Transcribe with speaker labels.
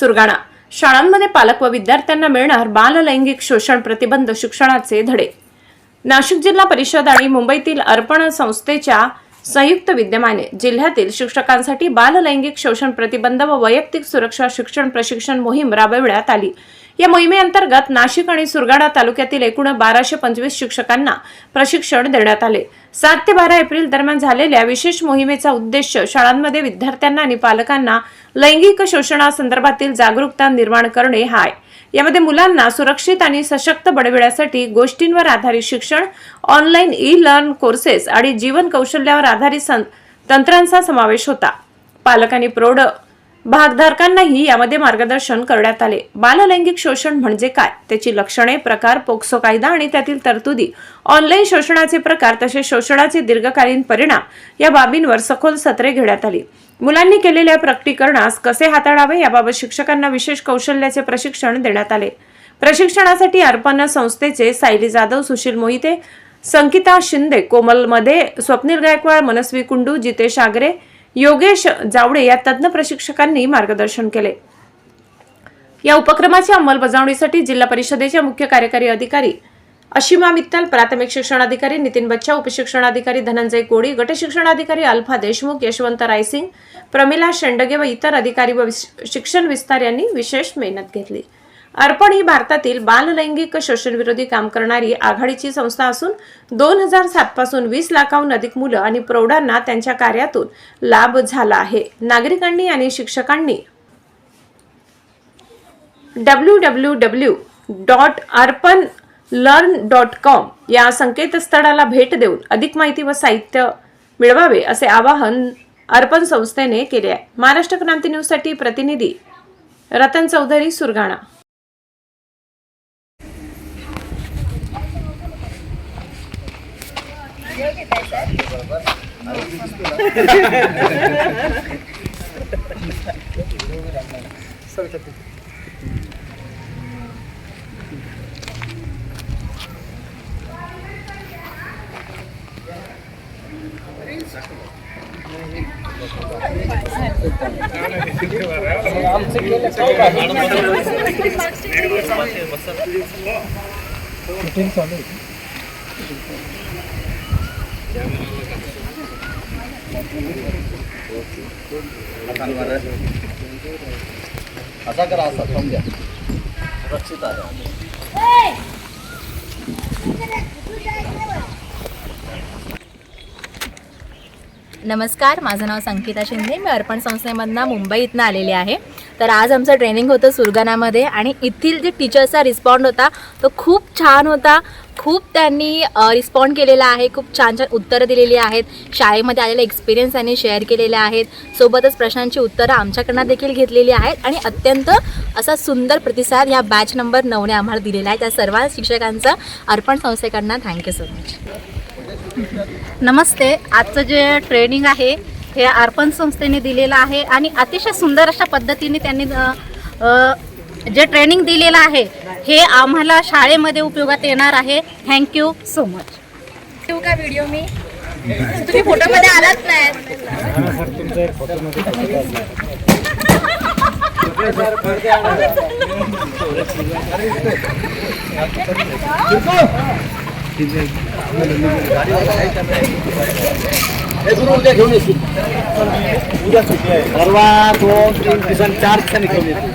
Speaker 1: सुरगाणा. शाळांमध्ये पालक व विद्यार्थ्यांना मिळणार बाललैंगिक शोषण प्रतिबंध शिक्षणाचे धडे. नाशिक जिल्हा परिषद आणि मुंबईतील अर्पण संस्थेच्या संयुक्त विद्यमाने जिल्ह्यातील शिक्षकांसाठी बाललैंगिक शोषण प्रतिबंध व वैयक्तिक सुरक्षा शिक्षण प्रशिक्षण मोहीम राबविण्यात आली. या मोहिमेअंतर्गत नाशिक आणि सुरगाडा तालुक्यातील एकूण बाराशे पंचवीस शिक्षकांना प्रशिक्षण देण्यात आले. सात ते बारा एप्रिल दरम्यान झालेल्या विशेष मोहिमेचा उद्देश शाळांमध्ये विद्यार्थ्यांना आणि पालकांना लैंगिक शोषणासंदर्भातील जागरूकता निर्माण करणे हा आहे. यामध्ये मुलांना सुरक्षित आणि सशक्त बनविण्यासाठी गोष्टींवर आधारित शिक्षण ऑनलाईन ई लर्न कोर्सेस आणि जीवन कौशल्यावर आधारित सं- तंत्रांचा समावेश होता. पालकांनी प्रौढ भागधारकांनाही यामध्ये मार्गदर्शन करण्यात आले. बाललैंगिक शोषण म्हणजे काय? त्याची लक्षणे प्रकार पोक्सो कायदा आणि त्यातील तरतुदी ऑनलाईन शोषणाचे प्रकार तसेच शोषणाचे दीर्घकालीन परिणाम या बाबींवर सखोल सत्रे घेण्यात आली. मुलांनी केलेल्या प्रकटीकरणास कसे हाताळावे याबाबत शिक्षकांना विशेष कौशल्याचे प्रशिक्षण देण्यात आले. प्रशिक्षणासाठी अर्पण संस्थेचे सायली जाधव सुशील मोहिते संकिता शिंदे कोमलमध्ये स्वप्नील गायकवाड मनस्वी कुंडू जितेश आगरे योगेश जावडे या तज्ज्ञ प्रशिक्षकांनी मार्गदर्शन केले. या उपक्रमाच्या अंमलबजावणीसाठी जिल्हा परिषदेचे मुख्य कार्यकारी अधिकारी अशिमा मित्तल प्राथमिक शिक्षणाधिकारी नितीन बच्चा उपशिक्षणाधिकारी धनंजय कोळी गटशिक्षणाधिकारी अल्फा देशमुख यशवंत रायसिंग प्रमिला शेंडगे व इतर अधिकारी व शिक्षण विस्तार यांनी विशेष मेहनत घेतली. अर्पण ही भारतातील बाललैंगिक शोषण विरोधी काम करणारी आघाडीची संस्था असून दोन हजार सात पासून वीस लाखाहून अधिक मुलं आणि प्रौढांना त्यांच्या कार्यातून लाभ झाला आहे. नागरिकांनी आणि शिक्षकांनी W W W dot Arpan learn dot com या संकेतस्थळाला भेट देऊन अधिक माहिती व साहित्य मिळवावे असे आवाहन अर्पण संस्थेने केले आहे. महाराष्ट्र क्रांती न्यूजसाठी प्रतिनिधी Ratan Chaudhari Surgana. arkadaşlar. Thank you.
Speaker 2: असा करा असा समजा सुरक्षित आहे
Speaker 3: नमस्कार माझं नाव संकिता शिंदे. मी अर्पण संस्थेमधनं मुंबईतनं आलेले आहे. तर आज आमचं ट्रेनिंग होतं सुरगाणामध्ये आणि येथील जे टीचर्सचा रिस्पॉन्ड होता तो खूप छान होता. खूप त्यांनी रिस्पॉन्ड केलेला आहे खूप छान छान उत्तरं दिलेली आहेत. शाळेमध्ये आलेला एक्सपिरियन्स त्यांनी शेअर केलेले आहेत सोबतच प्रश्नांची उत्तरं आमच्याकडनं देखील घेतलेली आहेत. आणि अत्यंत असा सुंदर प्रतिसाद या बॅच नंबर नऊने आम्हाला दिलेला आहे. त्या सर्व शिक्षकांचा अर्पण संस्थेकडनं थँक्यू सो मच
Speaker 4: नमस्ते. आजचं जे ट्रेनिंग आहे हे अर्पण संस्थेने दिलेलं आहे. आणि अतिशय सुंदर अशा पद्धतीने त्यांनी जे ट्रेनिंग दिलेलं आहे हे आम्हाला शाळेमध्ये उपयोगात येणार आहे. थँक्यू सो मच
Speaker 3: ठेवू का व्हिडिओ मी? तुम्ही फोटोमध्ये आलात नाही.
Speaker 2: हे उद्या घेऊन येशील. उद्या परवा दोन तीन दिवसांनी चार दिवसांनी घेऊन येतील.